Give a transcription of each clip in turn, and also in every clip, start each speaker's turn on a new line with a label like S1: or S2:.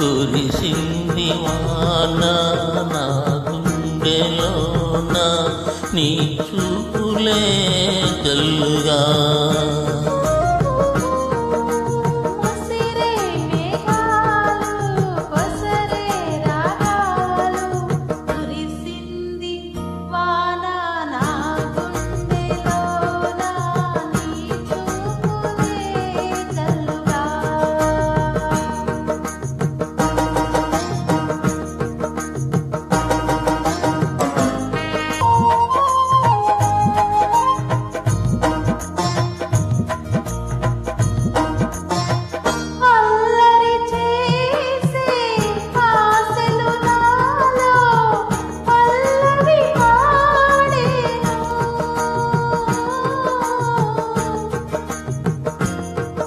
S1: కురిసింది వాన నా గుండెలోన నీ చూపులే జల్లుగా.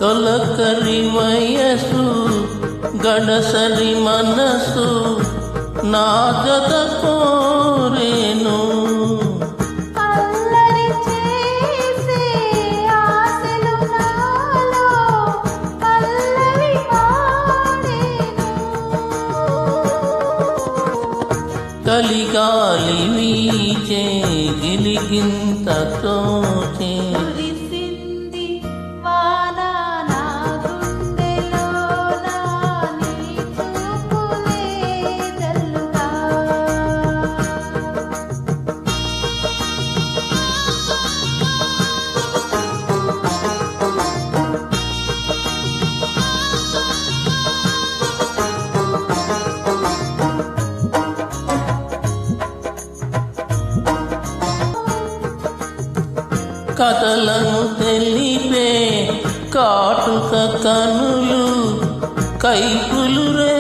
S1: తొలకరి వయసు గడసరి మనసు నా జత కోరేను కలిగాలి వీచే గిలిగింతతో చే కథలను తెలిపే కాటుక కనులు కైపులు రే